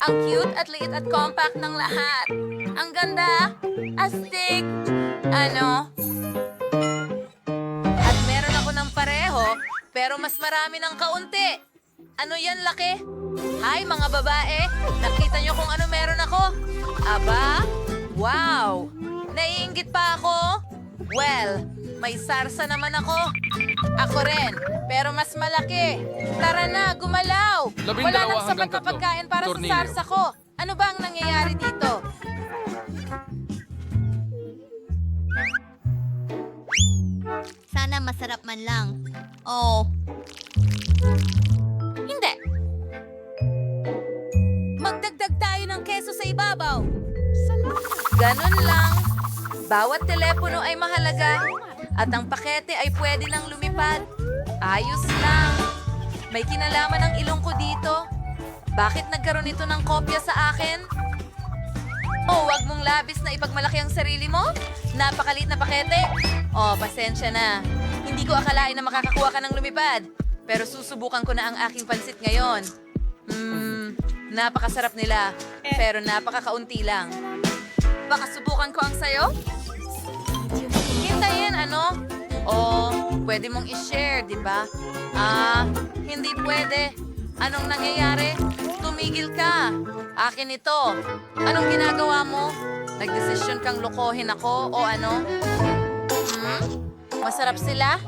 Ang cute at liit at compact ng lahat. Ang ganda. Astig. Ano? At meron ako ng pareho, pero mas marami ng kaunti. Ano yan, laki? Hi, mga babae. Nakita niyo kung ano meron ako? Aba? Wow! Naiingit pa ako? Well, may sarsa naman ako. Ako rin, pero mas malaki. Tara na, gumalaw! Labing Wala nang sapat na pagkain para Tornilyo. sa sarsa ko. Ano ba ang nangyayari dito? Sana masarap man lang. Oh, Hindi. Magdagdag tayo ng keso sa ibabaw. Ganon lang. Bawat telepono ay mahalaga at ang pakete ay pwede nang lumipad. Ayos lang. May kinalaman ang ilong ko dito. Bakit nagkaroon ito ng kopya sa akin? Oh, wag mong labis na ipagmalaki ang sarili mo? Napakalit na pakete? Oh, pasensya na. Hindi ko akalain na makakakuha ka ng lumipad. Pero susubukan ko na ang aking pansit ngayon. Hmm, napakasarap nila. Pero napakakaunti lang. Baka subukan ko ang sayo? Ano? Oh, pwede mong i-share, di ba? Ah, hindi pwede. Anong nangyayari? Tumigil ka. Akin ito. Anong ginagawa mo? Nagdesisyon kang lokohin ako o ano? Hmm? Masarap sila,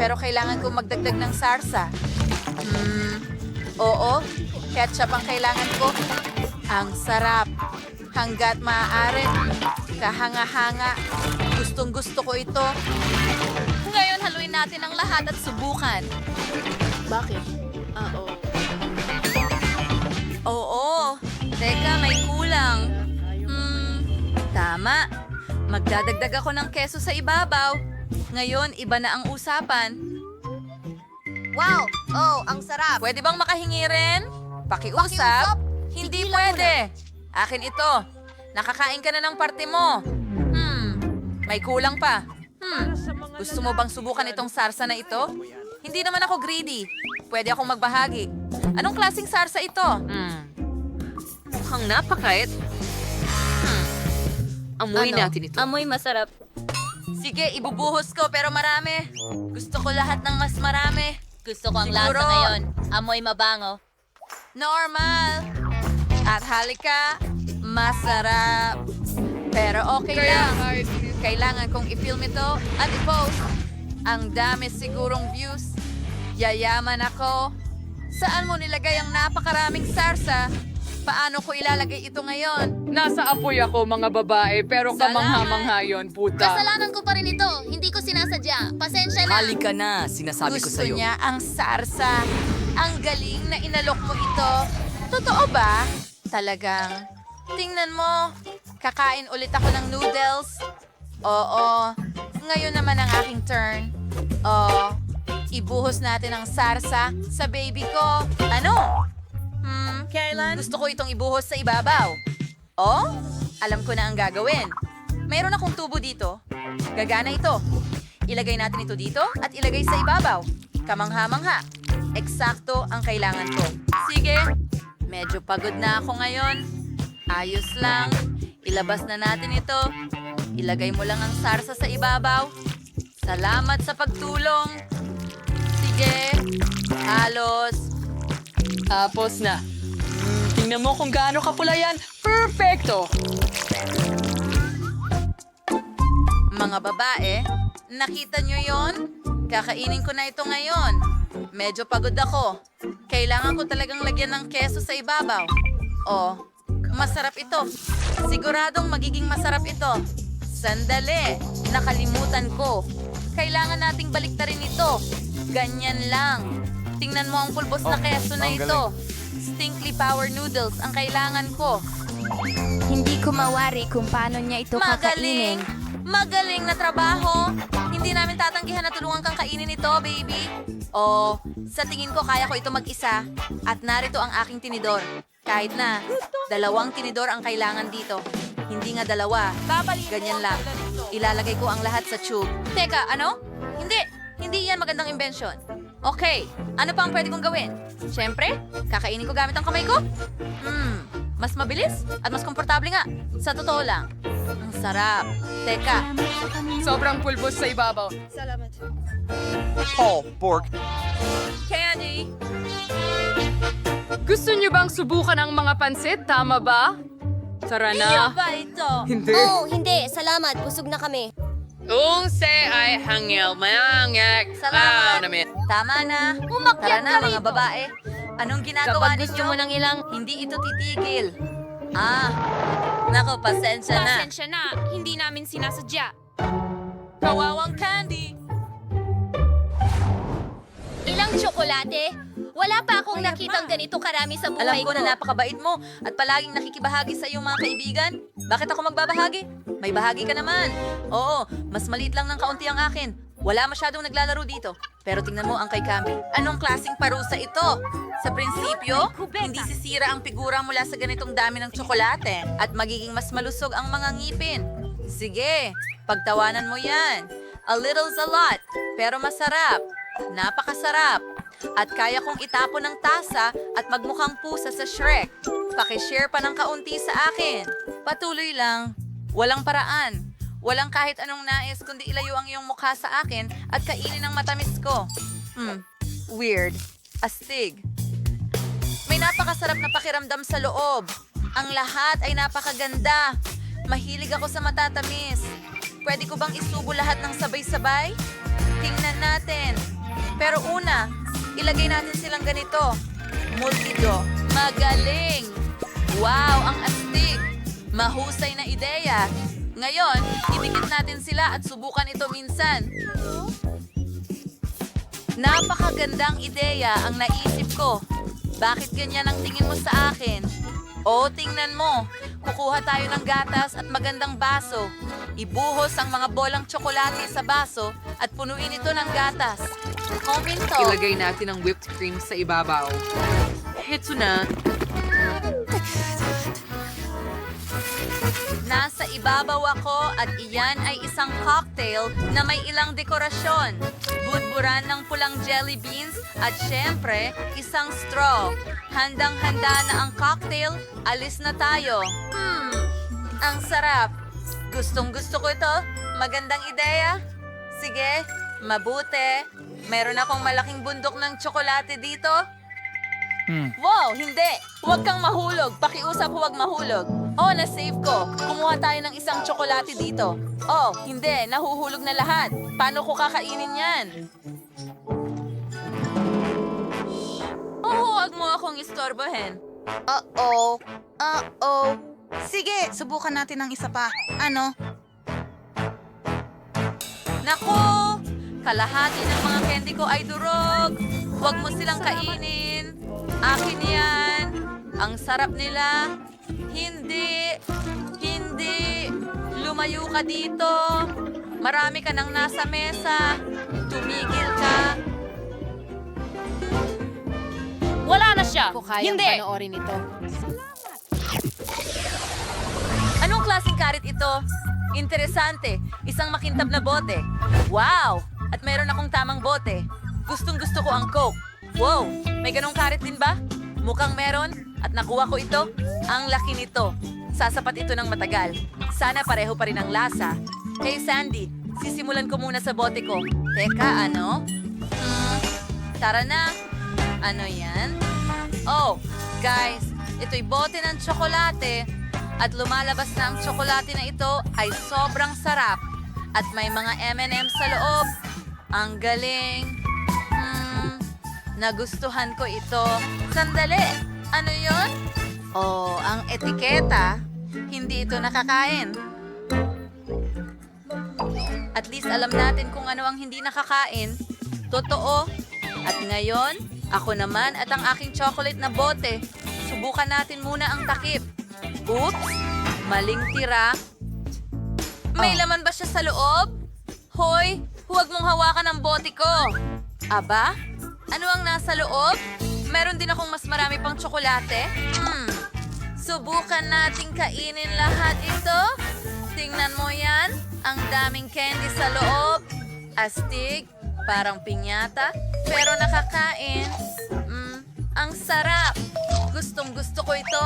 pero kailangan kong magdagdag ng sarsa. Hmm, oo, ketchup ang kailangan ko. Ang sarap. Hanggat maaari. Kahanga-hanga. Gustong gusto ko ito. Ngayon haluin natin ang lahat at subukan. bakit? Ah, oh. Oo. Teka, may kulang. Hmm, tama. Magdadagdag ako ng keso sa ibabaw. Ngayon, iba na ang usapan. Wow! Oh, ang sarap! Pwede bang makahingi rin? Pakiusap? Pakiusap? Hindi Tigilan pwede. Akin ito. Nakakain ka na ng parte mo. Hmm, may kulang pa. Hmm, gusto mo bang subukan itong sarsa na ito? Hindi naman ako greedy. Pwede akong magbahagi. Anong klaseng sarsa ito? Hmm, mukhang napakait. Hmm, amoy Ano? natin ito. Amoy masarap. Sige, ibubuhos ko pero marami. Gusto ko lahat ng mas marami. Gusto ko ang Siguro. lasa ngayon. Amoy mabango. Normal. At halika, masarap. Pero okay lang. Kailangan kong i-film ito at i-post. Ang dami sigurong views. Yayaman ako. Saan mo nilagay ang napakaraming sarsa? Paano ko ilalagay ito ngayon? Nasa apoy ako, mga babae, pero Salamat. kamangha-mangha yun, puta. Kasalanan ko pa rin ito. Hindi ko sinasadya. Pasensya na. Halika na, sinasabi ko Gusto sa'yo. niya ang sarsa. Ang galing na inalok mo ito. Totoo ba? Talagang. Tingnan mo. Kakain ulit ako ng noodles. Oo. Ngayon naman ang aking turn. Oh. Ibuhos natin ang sarsa sa baby ko. Ano? Hmm, Kailan? Gusto ko itong ibuhos sa ibabaw. Oh? Alam ko na ang gagawin. Mayroon akong tubo dito. Gagana ito. Ilagay natin ito dito at ilagay sa ibabaw. Kamangha-mangha. Eksakto ang kailangan ko. Sige. Medyo pagod na ako ngayon. Ayos lang. Ilabas na natin ito. Ilagay mo lang ang sarsa sa ibabaw. Salamat sa pagtulong. Sige. Halos. Tapos na. Hmm, tingnan mo kung gaano kapula yan. Perfecto! Mga babae, nakita nyo yon? Kakainin ko na ito ngayon. Medyo pagod ako. Kailangan ko talagang lagyan ng keso sa ibabaw. Oh, masarap ito. Siguradong magiging masarap ito. Sandali, nakalimutan ko. Kailangan nating baliktarin ito. Ganyan lang. Tingnan mo ang pulbos na Oh, keso na ito. Stinkly Power Noodles ang kailangan ko. Hindi ko mawari kung paano niya ito Magaling! kakainin. Magaling na trabaho! Hindi namin tatanggihan na tulungan kang kainin ito, baby. Oh, sa tingin ko kaya ko ito mag-isa. At narito ang aking tinidor. Kahit na, dalawang tinidor ang kailangan dito. Hindi nga dalawa. Ganyan lang. Ilalagay ko ang lahat sa tube. Teka, ano? Hindi. Hindi yan magandang invention. Okay, ano pa ang pwede kong gawin? Siyempre, kakainin ko gamit ang kamay ko? Hmm, Mas mabilis at mas komportable nga. Sa totoo lang. Ang sarap. Teka, Sobrang pulbos sa ibabaw. Paul, Bork, Candy! Gusto niyo bang subukan ang mga pansit? Tama ba? Tara Iyo ba ito? Hindi. Oh, hindi. Salamat. Busog na kami. Kung se ay hangil, mayangyak. Salamat. namin. Tama na. Tara na mga babae. Anong ginagawa Kapag gusto ninyo? mo ng ilang... Hindi ito titigil. Ah, nako, pasensya na. Pasensya na, hindi namin sinasadya. Kawawang candy. Ilang tsokolate? Wala pa akong nakitang ganito karami sa buhay Alam ko ko. na napakabait mo at palaging nakikibahagi sa iyong mga kaibigan. Bakit ako magbabahagi? May bahagi ka naman. Oo, mas maliit lang ng kaunti ang akin. Wala masyadong naglalaro dito. Pero tingnan mo ang kay Cammy. Anong klasing parusa ito? Sa prinsipyo, hindi sisira ang figura mula sa ganitong dami ng tsokolate at magiging mas malusog ang mga ngipin. Sige, pagtawanan mo yan. A little's a lot, pero masarap. Napakasarap. At kaya kong itapon ng tasa at magmukhang pusa sa Shrek. Pakishare pa ng kaunti sa akin. Patuloy lang. Walang paraan. Walang kahit anong nais kundi ilayo ang iyong mukha sa akin at kainin ang matamis ko. Hmm, weird. Astig. May napakasarap na pakiramdam sa loob. Ang lahat ay napakaganda. Mahilig ako sa matatamis. Pwede ko bang isubo lahat ng sabay-sabay? Tingnan natin. Pero una, ilagay natin silang ganito. Multido. Magaling! Wow, ang astig! Mahusay na ideya. Ngayon, idikit natin sila at subukan ito minsan. Napakagandang ideya ang naisip ko. Bakit ganyan ang tingin mo sa akin? O, tingnan mo. Kukuha tayo ng gatas at magandang baso. Ibuhos ang mga bolang tsokolate sa baso at punuin ito ng gatas. Komento. Ilagay natin ang whipped cream sa ibabaw. Heto na. Nasa ibabaw ako at iyan ay isang cocktail na may ilang dekorasyon. Budburan ng pulang jelly beans at syempre, isang straw. Handang-handa na ang cocktail, alis na tayo. Hmm, ang sarap. Gustong gusto ko ito. Magandang ideya. Sige, mabuti. Meron akong malaking bundok ng tsokolate dito. Wow, hindi! Huwag kang mahulog. Pakiusap huwag mahulog. Oh, na-save ko. Kumuha tayo ng isang tsokolate dito. Oh, hindi. Nahuhulog na lahat. Paano ko kakainin yan? Oh, huwag mo akong istorbohin. Uh-oh. Uh-oh. Sige, subukan natin ng isa pa. Ano? Naku! Kalahati ng mga candy ko ay durog. Huwag mo silang kainin. Akin yan. Ang sarap nila. Hindi. Hindi. Lumayo ka dito. Marami ka nang nasa mesa. Tumigil ka. Wala na siya. Hindi. panoorin ito. Anong klaseng karit ito? Interesante. Isang makintab na bote. Wow! At meron akong tamang bote. Gustong gusto ko ang Coke. Wow! May ganong karit din ba? Mukhang meron. At nakuha ko ito. Ang laki nito. Sasapat ito ng matagal. Sana pareho pa rin ang lasa. Hey Sandy, sisimulan ko muna sa bote ko. Teka, ano? Hmm, tara na. Ano yan? Oh, guys, ito'y bote ng tsokolate at lumalabas na ang tsokolate na ito ay sobrang sarap at may mga M&M sa loob. Ang galing. Hmm, nagustuhan ko ito. Sandali, ano yon? Oh, ang etiketa. Hindi ito nakakain. At least alam natin kung ano ang hindi nakakain. Totoo. At ngayon, ako naman at ang aking chocolate na bote. Subukan natin muna ang takip. Oops! Maling tira. May laman ba siya sa loob? Hoy, huwag mong hawakan ang bote ko. Aba? Ano ang nasa loob? Meron din akong mas marami pang tsokolate. Hmm. Subukan nating kainin lahat ito. Tingnan mo yan. Ang daming candy sa loob. Astig. Parang pinyata. Pero nakakain. Mm, ang sarap. Gustong gusto ko ito.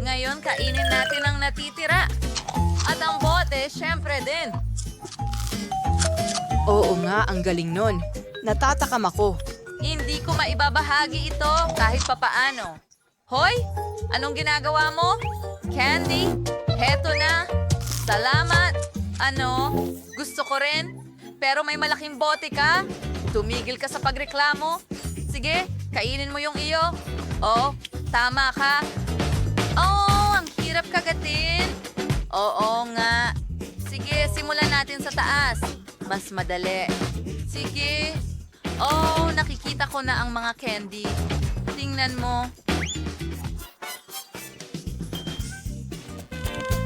Ngayon, kainin natin ang natitira. At ang bote, syempre din. Oo nga, ang galing nun. Natatakam ako. Hindi ko maibabahagi ito kahit papaano. Hoy, anong ginagawa mo? Candy, heto na. Salamat. Ano, gusto ko rin. Pero may malaking bote ka. Tumigil ka sa pagreklamo. Sige, kainin mo yung iyo. Oh, tama ka. Oh, ang hirap kagatin. Oo nga. Sige, simulan natin sa taas. Mas madali. Sige. Oh, nakikita ko na ang mga candy. Tingnan mo.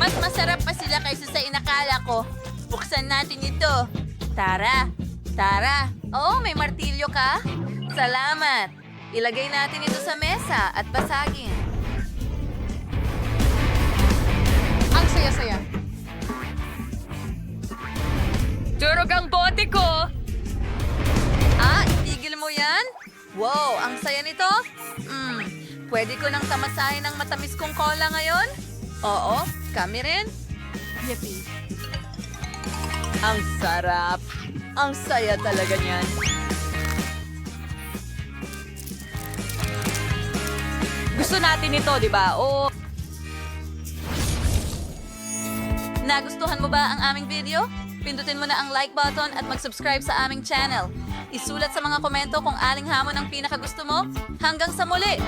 Mas masarap pa sila kaysa sa inakala ko. Buksan natin ito. Tara. Tara. Oh, may martilyo ka? Salamat. Ilagay natin ito sa mesa at basagin. Ang saya-saya. Durog ang bote ko! Ah, itigil mo yan? Wow, ang saya nito. Hmm, pwede ko nang tamasahin ang matamis kong cola ngayon? Oo, kami rin. Yippee. Ang sarap. Ang saya talaga niyan. Gusto natin ito, di ba? O Nagustuhan mo ba ang aming video? Pindutin mo na ang like button at mag-subscribe sa aming channel. Isulat sa mga komento kung aling hamon ang pinakagusto mo. Hanggang sa muli!